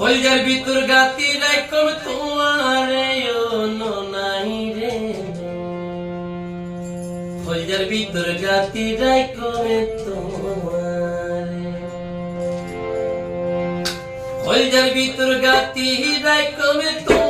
ফলজার ভিতর গাতি রাখম তোমারে নাই রে। ফলজার ভিতর গাতি রাখম তোমারে। ফলজার ভিতর গাতি রাখম তোমার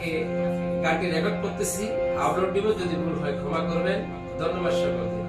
আপনাকে গানটি রেকর্ড করতেছি। আপলোড দিব যদি ভুল হয় ক্ষমা করবেন। ধন্যবাদ সকলকে।